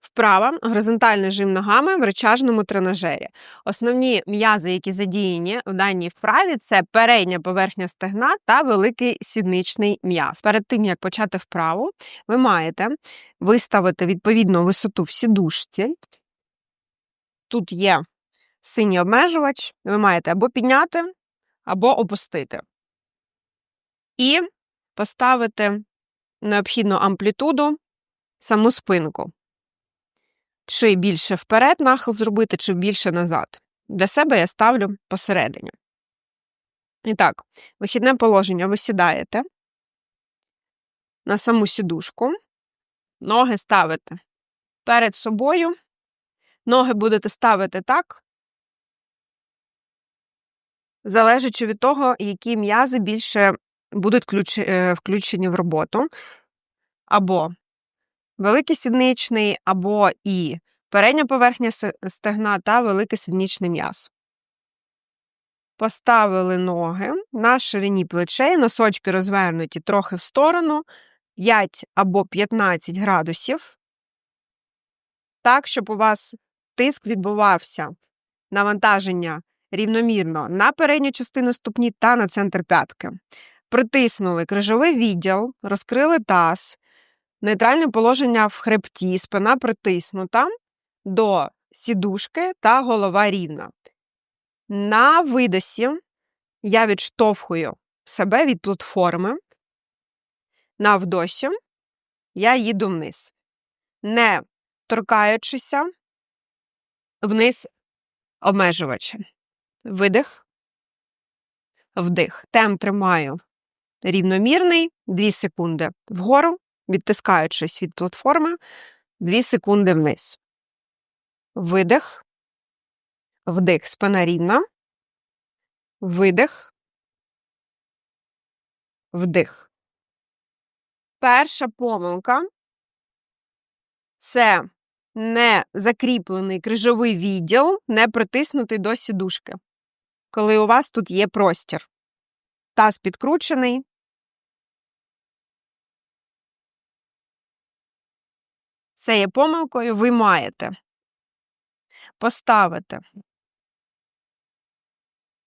Вправа горизонтальний жим ногами в речажному тренажері. Основні м'язи, які задіяні в даній вправі, це передня поверхня стегна та великий сідничний м'яз. Перед тим як почати вправу, ви маєте виставити відповідну висоту в сідушці. Тут є синій обмежувач, ви маєте або підняти, або опустити. І поставити необхідну амплітуду саму спинку. Чи більше вперед нахил зробити, чи більше назад. Для себе я ставлю посередині. І так, вихідне положення ви сідаєте на саму сідушку, ноги ставите перед собою, ноги будете ставити так, залежачи від того, які м'язи більше будуть е, включені в роботу. Або великий сідничний, або і передня поверхня стегна та великий сідничний м'яз. Поставили ноги на ширині плечей, носочки розвернуті трохи в сторону, 5 або 15 градусів, так, щоб у вас тиск відбувався, навантаження рівномірно на передню частину ступні та на центр п'ятки. Притиснули крижовий відділ, розкрили таз, нейтральне положення в хребті, спина притиснута до сідушки та голова рівна. На видосі я відштовхую себе від платформи. На вдосі я їду вниз, не торкаючися вниз обмежувача. Видих, вдих. Темп тримаю рівномірний 2 секунди вгору, відтискаючись від платформи, 2 секунди вниз. Видих, вдих, спина рівна, видих, вдих. Перша помилка це не закріплений крижовий відділ, не притиснутий до сідушки, коли у вас тут є простір. Таз підкручений. Це є помилкою, ви маєте поставити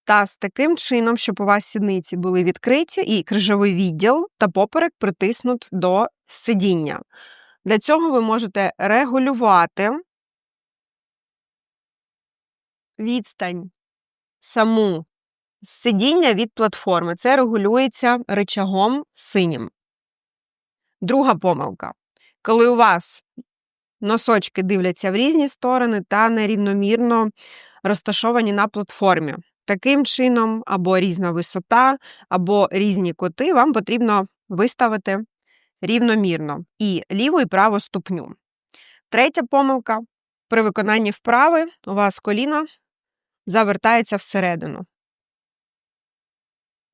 таз таким чином, щоб у вас сідниці були відкриті і крижовий відділ та поперек притиснут до сидіння. Для цього ви можете регулювати відстань саму сидіння від платформи. Це регулюється рычагом синім. Друга помилка. Коли у вас носочки дивляться в різні сторони та нерівномірно розташовані на платформі. Таким чином, або різна висота, або різні кути, вам потрібно виставити рівномірно і ліву і праву ступню. Третя помилка. При виконанні вправи у вас коліно завертається всередину.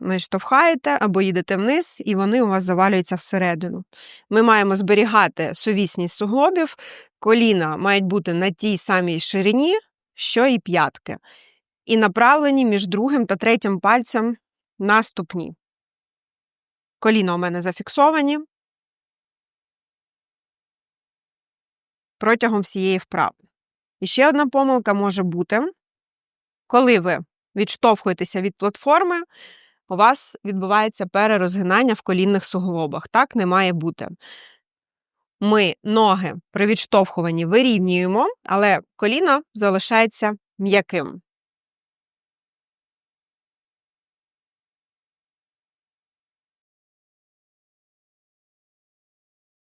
Ви штовхаєте або їдете вниз, і вони у вас завалюються всередину. Ми маємо зберігати сувісність суглобів, коліна мають бути на тій самій ширині, що і п'ятки, і направлені між другим та третім пальцем на ступні. Коліна у мене зафіксовані протягом всієї вправи. І ще одна помилка може бути, коли ви відштовхуєтеся від платформи, у вас відбувається перерозгинання в колінних суглобах. Так не має бути. Ми ноги при відштовхуванні вирівнюємо, але коліно залишається м'яким.